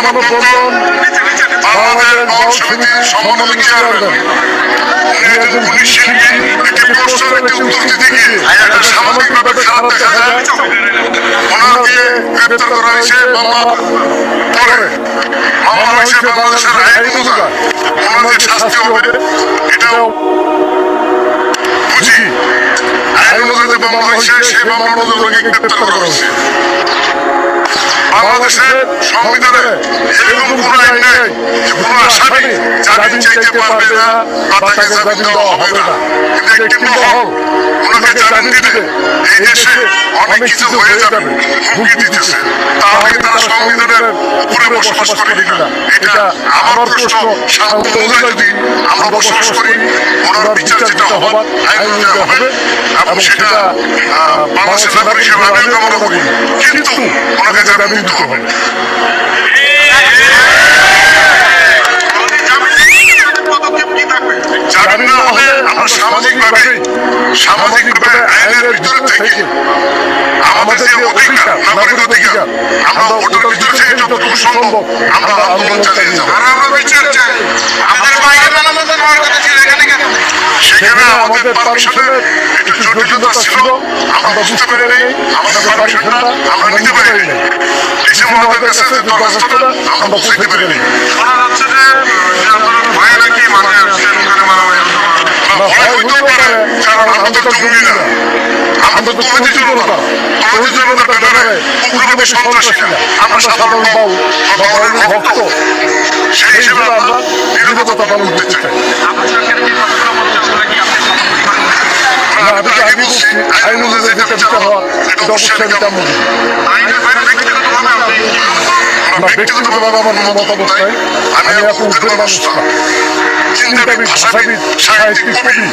আজকে মানববন্ধন বাংলাদেশ একজন শিল্পী একটি প্রশ্নের একটি খারাপ দেখা যায়। ওনাকে গ্রেপ্তার করা হয়েছে মামলা পরে মামলা হয়েছে বাংলাদেশের আইন অনুযায়ী ওনাদের শাস্তি হবে। এটাও বুঝি। আইন অনুযায়ী মামলা হয়েছে, সেই মামলা অনুযায়ী গ্রেপ্তার করা হয়েছে। বাংলাদেশের সংবিধানে এরকম কোন আইন নেই কোন আসামি জামিন চাইতে পারবে না বা তাকে জামিন দেওয়া হবে না। একটি মহল। ওনাকে জামিন দিলে এই দেশে অনেক কিছু হয়ে যাবে। হুমকি দিতেছে। তাহলে তারা সংবিধানের উপরে বসবাস করে কিনা? এটা আমার প্রশ্ন। শান্ত অনুযায়ী যদি আমরা বসবাস করি ওনার বিচার যেটা হবার আইন হবে এবং সেটা বাংলাদেশের নাগরিক হিসেবে আমিও কামনা করি কিন্তু ওনাকে জামিন দিতে হবে। সামাজিকভাবে সামাজিকভাবে আইনের ভিতরে থেকে আমাদের যে অধিকার নাগরিক অধিকার আমরা ওটার ভিতরে থেকে যতটুকু সম্ভব আমরা আন্দোলন চালিয়ে যাব। আমরা বিচার চাই। আমাদের বাইরে মানববন্ধন হওয়ার কথা ছিল এখানে কেন? সেখানে আমাদের পারমিশনের একটু জটিলতা ছিল আমরা বুঝতে পারি নাই আমাদের পারমিশনটা আমরা নিতে পারি নাই এসে আমাদের কাছে দরখাস্তটা আমরা পৌঁছাতে পারি নাই শোনা যাচ্ছে যে যে আন্দোলন নাকি মানে মারামারি পারে কারণ আমরা তো জঙ্গি না আমরা তো তহিদি জনতা তহিদি জনতার ব্যাপারে উগ্রবাদী সন্ত্রাসী না আমরা সাধারণ বাউল বা বাউলের ভক্ত সেই হিসেবে আমরা নিরবতা পালন করতে চাই না, আমি তো বলছি আইন অনুযায়ী যেটা বিচার হওয়া এটা অবশ্যই আমি কাম্য করি। না, ব্যক্তিগতভাবে আমার মতামত নাই আমি এখন উদ্বেগ মানুষ না চিন্তাবিদ ভাষাবিদ সাহিত্যিক কবি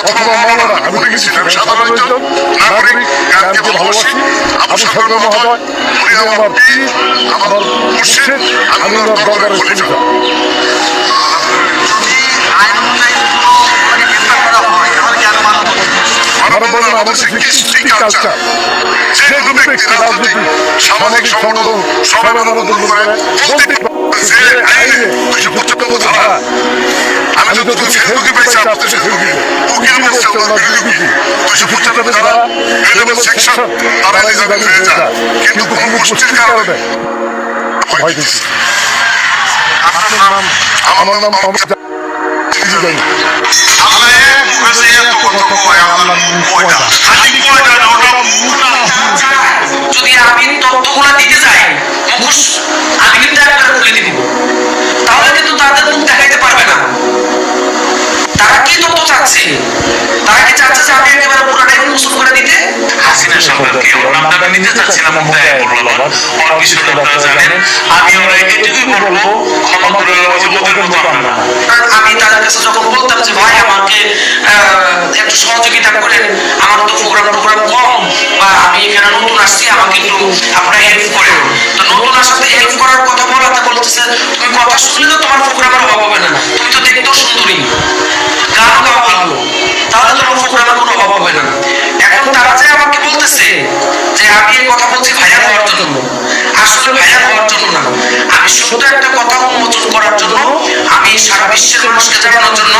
অথবা মাওলানা আমি তো কিছু আমি সাধারণ একজন নাগরিক গানকে ভালোবাসি আবু সরকার মহোদয় আমার পীর আমার মুর্শিদ আমি আমার দরকার চলে যাব আমাদের কৃষ্টি কালচার যে কোনো ব্যক্তি রাজনীতি সামাজিক সংগঠন সবাই মানববন্ধন করে বলতে যে আইনে দুশো পঁচাত্তর ধারা আমি তো ফেসবুকে পেয়েছি আপনাদের ফেসবুকে উকিল বলছে ওনার বিরোধী দুশো পঁচাত্তর ধারা এলেভেল সেকশন তারা নিজামী হয়ে যায়। কিন্তু কোনো গোষ্ঠীর কারণে ভয় দিচ্ছি আপনার নাম আমার নাম মোহাম্মদ নিজে জানি যদি আমি তথ্যগুলো দিতে চাই মুখোশ আমি কিন্তু একবার খুলে দিব। তাহলে কিন্তু তাদের মুখ দেখাইতে পারবে না। তারা কি তথ্য চাচ্ছে? তারা কি চাচ্ছে যে আমি একেবারে পুরোটাই উন্মোচন করে দিতে? হাসিনা সরকারকে ওর নামটা নিতে চাচ্ছিলাম না ওনার বিষয়টা জানেন আমি ওরা এটুকুই বলব ক্ষমা করে ওই যে ওদের মতো আমরা। আমি তাদের কাছে যখন বলতাম যে ভাই আমাকে আহ, একটু সহযোগিতা করেন আমার তো প্রোগ্রাম প্রোগ্রাম কম বা আমি এখানে নতুন আসছি আমাকে একটু আপনারা হেল্প করেন। তো নতুন আসাতে হেল্প করার কথা বলাতে বলতেছে তুমি কথা শুনলে তো তোমার প্রোগ্রামের অভাব হবে না। তুমি তো বিশ্বের মানুষকে জানানোর জন্য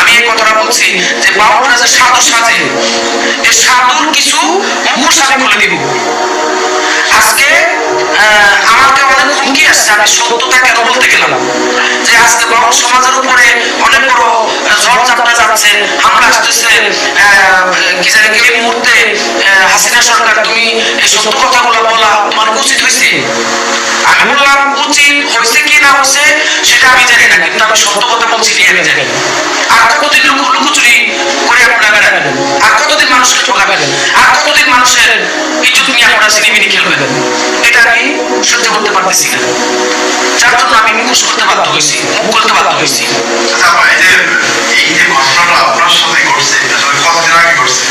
আমি এই কথাটা বলছি যে বাবুরা যে সাধু সাজে। এই সাধুর কিছু মুখোশ আমি খুলে দিব আজকে আমাকে অনেক হুমকি আসছে, আমি সত্যতা কেন বলতে গেলাম? যে আজকে বাবু সমাজের উপরে অনেক বড় সেটা আমি জানি না আমি সত্য কথা বলছি কি আমি জানি আর কতদিন লুকু- লুকোচুরি করে আপনারা বেড়াবেন? আর কতদিন মানুষকে ঠকাবেন আর কতদিন মানুষের ইজ্জত নিয়ে আপনারা সিনেমিনি খেলবেন? এটা আমি সহ্য করতে পারতেছি না। যার জন্য আমি মুখোশ করতে বাধ্য হয়েছি মুখ করতে বাধ্য হয়েছি। আচ্ছা এই যে ঘটনাটা আপনার সাথে ঘটছে কতদিন আগে ঘটছে?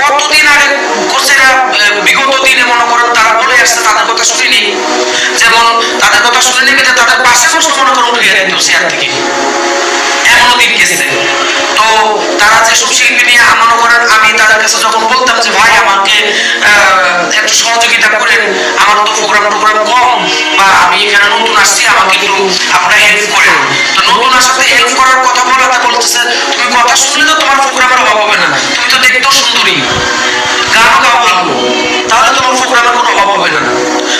কতদিন আগে করছে আহ, বিগত দিনে মনে করেন তারা বলে আসছে তাদের কথা শুনিনি। যেমন তাদের কথা শুনে নিবি যে তাদের পাশে বসে মনে করেন উঠে দিত চেয়ার থেকে। এমনও দিন গেছে। তো তারা যেসব শিল্পী নিয়ে মনে করেন আমি তাদের কাছে যখন বলতাম যে ভাই আমাকে আহ, তো প্রোগ্রাম টোগ্রাম কম। বা আমি এখানে নতুন আসছি, আমাকে একটু আপনারা হেল্প করেন। তো নতুন আসাতে হেল্প করার কথা বলাতে বলতেছে তুমি কথা শুনলে তো তোমার প্রোগ্রামের অভাব হবে না। তুমি তো দেখতেও সুন্দরী। গানও গাও ভালো তাহলে তোমার প্রোগ্রামের কোনো অভাব হবে না।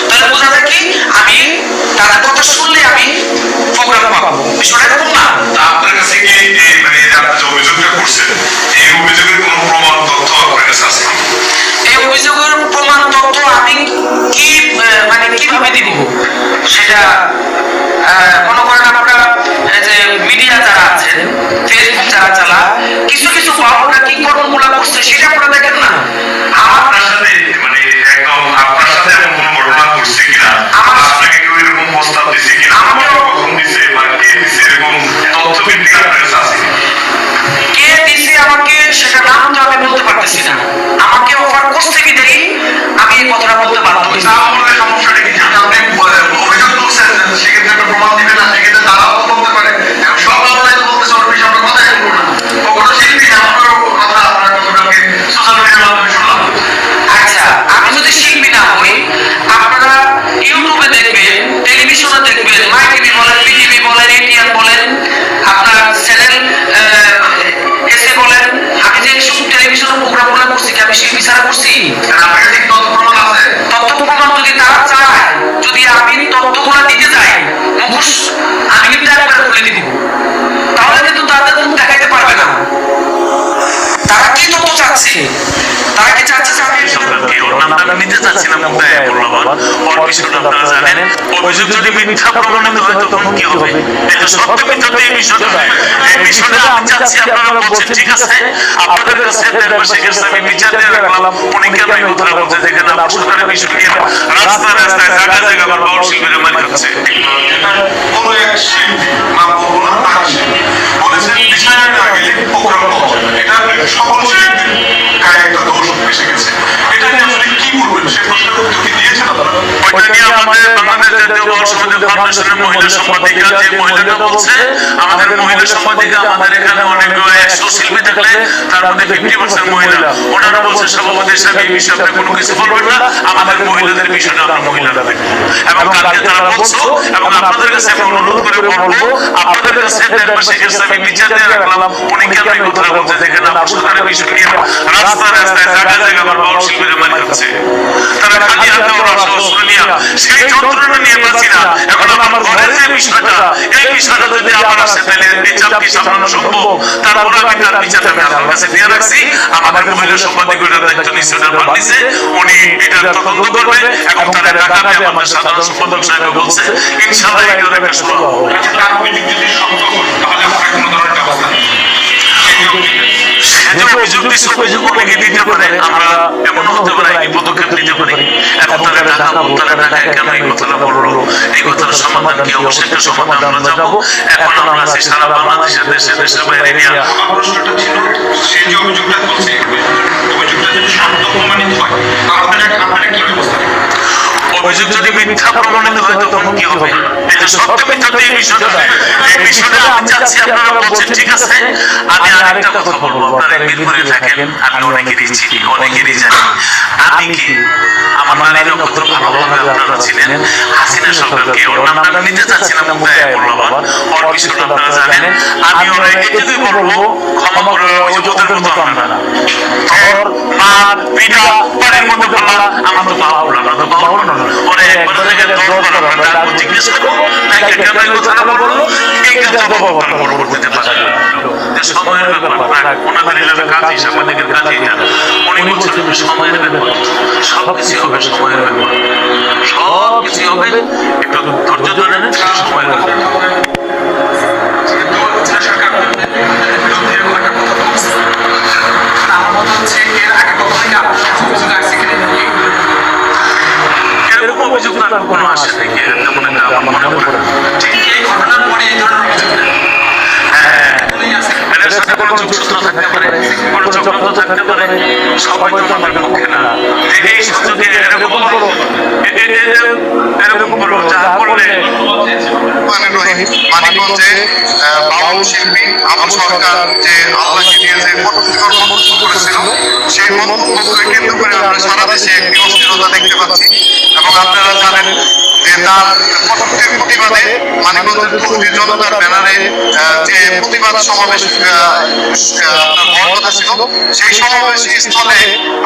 তাহলে বোঝা যায় কি, আমি তার কথা শুনলে আমি প্রোগ্রাম পাবো বিষয়টা সেটা মনে করেন আপনারা যে মিডিয়া যারা আছে ফেসবুক যারা চালা কিছু কিছু নামটা নিতে চাচ্ছি না মুদ্রায় বললাম ওর বিষয়টা আপনারা জানেন। অভিযোগ যদি মিথ্যা প্রমাণিত হয় তখন কি হবে? এটা সত্য মিথ্যা এই বিষয়টা এই বিষয়টা আমি চাচ্ছি আপনারা বলছেন ঠিক আছে? আপনাদের কাছে সেক্ষেত্রে আমি বিচার দিয়ে রাখলাম। উনি কেন এই কথাটা বলছে দেখেন আবু সরকারের বিষয় নিয়ে রাস্তায় রাস্তায় জায়গা জায়গা আমার বাউল শিল্পীরা মারি খাচ্ছে কোনো এক শিল্পী না শিল্পী বলেছেন বিষয় না গেলে প্রোগ্রাম পাওয়া যাবে না। এটা সকল Thank you. আমাদের মহিলা সম্পাদিকা আমাদের এখানে অনেক একশো শিল্পী থাকলে তার মধ্যে ফিফটি পার্সেন্ট মহিলা। ওনারা বলছে সভাপতি হিসাবে এই বিষয়ে আপনি কোনো কিছু বলবেন না? আমাদের মহিলাদের বিষয়টা আমরা মহিলারা দেখব। এবং কালকে তারা বলছো এবং আপনাদের কাছে আমি অনুরোধ করে বলব আপনাদের কাছে দেখবেন সেক্ষেত্রে আমি রাখলাম উনি কেন এই কথাটা বলছে দেখেন আবু সরকারের বিষয় নিয়ে রাস্তায় রাস্তায় জায়গা জায়গা আমার বাউল শিল্পীরা মারি খাচ্ছে তারা খালি হাতে ওরা সেই যন্ত্রণা নিয়ে বাঁচি এখন আমার ঘরের যে বিষয়টা এই বিষয়টা যদি আমার আসে তাহলে বিচার কি সামলানো সম্ভব। তারপর আমি তার বিচারটা আমি আপনার কাছে দিয়ে রাখছি। আমাদের মহিলা সম্পাদক দায়িত্ব নিচ্ছে ওটা পাঠিয়েছে উনি এটা তদন্ত করবে এবং তারা ঢাকাতে আমাদের সাধারণ সম্পাদক সাহেব বলছে ইনশাআল্লাহ এটার একটা সভা হবে। আচ্ছা, তাহলে আপনারা কোনো ধরনের ব্যবস্থা দিতে পারে আমরা এমন হতে পারে এই পদক্ষেপ নিতে পারি। এখন তারা ঢাকা তারা ঢাকায় কেন এই কথাটা বলল এই কথার সমাধান কি? অবশ্যই একটা সমাধান আমরা যাব। এখন আমরা আছি সারা বাংলাদেশের দেশে দেশের বাইরে নিয়ে প্রশ্নটা ছিল সে যে অভিযোগটা করছে অভিযোগটা যদি সত্য প্রমাণিত হয় আপনারা আপনারা কি ব্যবস্থা অভিযোগ যদি মিথ্যা প্রমাণিত হয় তখন কি হবে? সত্য মিথ্যা এই বিষয়টা। এই বিষয়টা আমি চাচ্ছি আপনারা বলছেন ঠিক আছে আমি আরেকটা কথা বলব। আপনারা মিরপুরে থাকেন আমি অনেকেরই চিনি অনেকেরই জানি। আমি কি? আমার নারী নক্ষত্র ভালোভাবে আপনারা ছিলেন হাসিনা সরকারকে ওর নামটা নিতে চাচ্ছি না মুদ্রায় বললাম ওর বিষয়টা আপনারা জানেন। আমি ওরা এটুকুই বলব ক্ষমা করে ওই মতো আমরা না ওর মা পিতা বাড়ির মধ্যে বলা আমার তো বাবা না তো বাবা বলা না ওরে থেকে দশ বার আমরা ডাকবো জিজ্ঞেস করব তাকে কেন এই কথাটা বলল এই কথা বাবা পরবর্তীতে বাঁচা যাবে সময়ের ব্যাপার ওনাদের এলাকার কাজ হিসাবে অনেকের কাজ উনি বলছেন সময়ের ব্যাপার। সব কিছু হবে সময়ের ব্যাপার। সব কিছু হবে একটু ধৈর্য ধরে সময়ের ব্যাপার। কথা আমার মনে হচ্ছে এর আগে কখনো আপনার এরকম অভিযোগ তো কোনো আসে না। ঠিক এই ঘটনার পরে এই ধরনের অভিযোগ হ্যাঁ সবাই তো আমার পক্ষে না। এই সুযোগে এরকম করো। এরকম করো যা করলে রহমানের রহিম মানিকগঞ্জে সরকার যে আল্লাহকে নিয়ে সেই মন্তব্যকে কেন্দ্র করে আমরা সারা দেশে দেখতে পাচ্ছি। এবং আপনারা জানেন যে তার কটুক্তির প্রতিবাদে ছিল সেই সমাবেশ স্থলে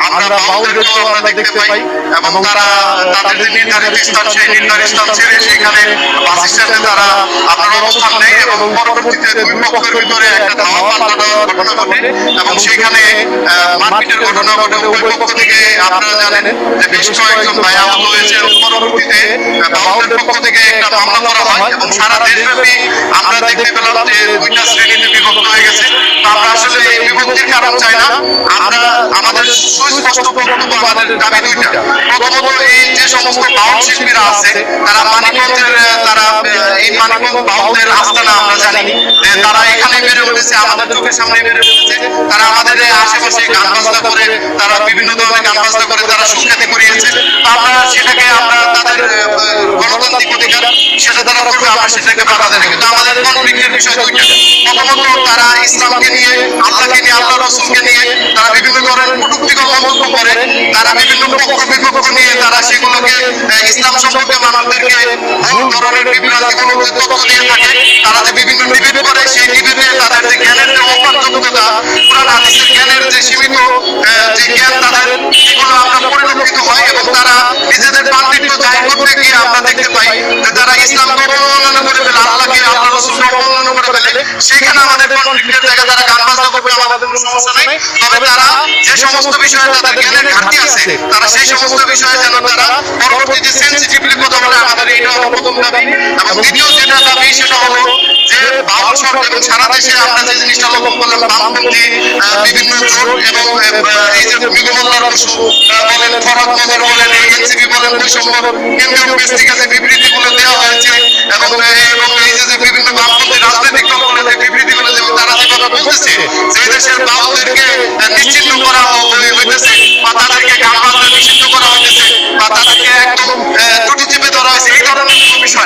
আমরা বাউলদেরকেও আমরা দেখতে পাই এবং তারা তাদের যে নির্ধারিত স্থান সেই নির্ধারিত স্থান ছেড়ে সেখানে বাস স্ট্যান্ডে তারা আপনার অবস্থান নেয় এবং পরবর্তীতে দুই পক্ষের ভিতরে একটা ধাওয়া পাল্টানোর ঘটনা ঘটে এবং সেখানে আহ, মারপিটের ঘটনা ঘটে। উভয় পক্ষ থেকে আপনারা জানেন যে বেশ কয়েকজন ভাই আহত হয়েছে পরবর্তীতে আহ, পক্ষ থেকে একটা মামলা করা হয় এবং সারা দেশব্যাপী আমরা দেখতে পেলাম যে দুইটা শ্রেণীতে বিভক্ত হয়ে গেছে। তো আমরা আসলে এই বিভক্তির কারণ চাই না। আমরা আমাদের সুস্পষ্ট বক্তব্য আমাদের দাবি দুইটা। প্রথমত এই যে সমস্ত বাউল শিল্পীরা আছে তারা মানিকগঞ্জের তারা এই মানিকগঞ্জ বাউলদের আস্তানা আমরা জানি। যে তারা এখানে বেড়ে উঠেছে আমাদের চোখের সামনে বেড়ে উঠেছে তারা আমাদের আশেপাশে গান বাজনা করে তারা বিভিন্ন ধরনের গান বাজনা করে তারা সুখ্যাতি করিয়েছে। তো আমরা সেটাকে আমরা গণতান্ত্রিক অধিকার সেটা তারা করবে আমরা সেটাকে বাধা না। কিন্তু আমাদের কনফ্লিক্টের বিষয় দুইটা প্রথমত তারা ইসলামকে নিয়ে আল্লাহকে নিয়ে আল্লাহ রসুলকে নিয়ে তারা বিভিন্ন ধরনের কটুক্তিকর মন্তব্য করে তারা বিভিন্ন পক্ষ বিপক্ষ নিয়ে তারা সেগুলোকে ইসলাম সম্পর্কে মানুষদেরকে ভুল ধরনের বিভ্রান্তিমূলক তথ্য দিয়ে থাকে তারা বিভিন্ন ডিবেট করে সেই ডিবেটে তাদের যে জ্ঞানের যে অপারযোগ্যতা কোরআন হাদিসের জ্ঞানের যে সীমিত তারা নিজেদের পাণ্ডিত্য জাহির করতে গিয়ে আমরা দেখতে পাই। যে তারা ইসলামকে অবমাননা করে ফেলে, আল্লাহকে আল্লাহ রসুলকে অবমাননা করে ফেলে, সেখানে আমাদের কনফ্লিক্টের জায়গায় তারা গান বাজনা করবে, আমাদের কোনো সমস্যা নেই। তবে তারা যে সমস্ত বিষয়ে তাদের জ্ঞানের ঘাটতি আছে, তারা সেই সমস্ত বিষয়ে যেন তারা পরবর্তীতে সেন্সিটিভলি কথা বলে, আমাদের এইটা হলো প্রথম দাবি এবং দ্বিতীয় যেটা দাবি সেটা হলো বাউল সরকার এবং সারা দেশে আমরা যে জিনিসটা লক্ষ্য করলাম বামপন্থী বিভিন্ন জোট এবং এই যে বিগমল্লার বসু বলেন ফরাদ মদর বলেন এনসিপি বলেন বৈষম্য কেন্দ্রীয় প্রেস থেকে যে বিবৃতিগুলো দেওয়া হয়েছে এবং এবং এই যে যে বিভিন্ন বামপন্থী রাজনৈতিক দলগুলো যে বিবৃতিগুলো তারা যেভাবে বলতেছে যে দেশের বাউলদেরকে আহ, করা হইতেছে বা তাদেরকে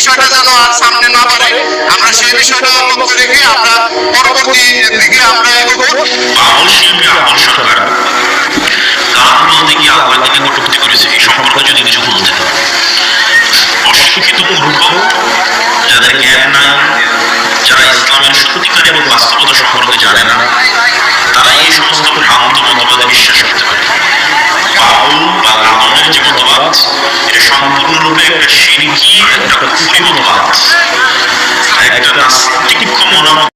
বিষয়টা যেন আর সামনে না বাড়ে আমরা সেই বিষয়টা লক্ষ্য রেখে আমরা পরবর্তী দিকে আমরা এগোবো। যাদের জ্ঞান যারা ইসলামের সত্যিকার এবং বাস্তবতা সম্পর্কে জানে না সম্পূর্ণরূপে একটা সিরকি একটা কুফরি মনোভাব একটা নাস্তিক মনোভাব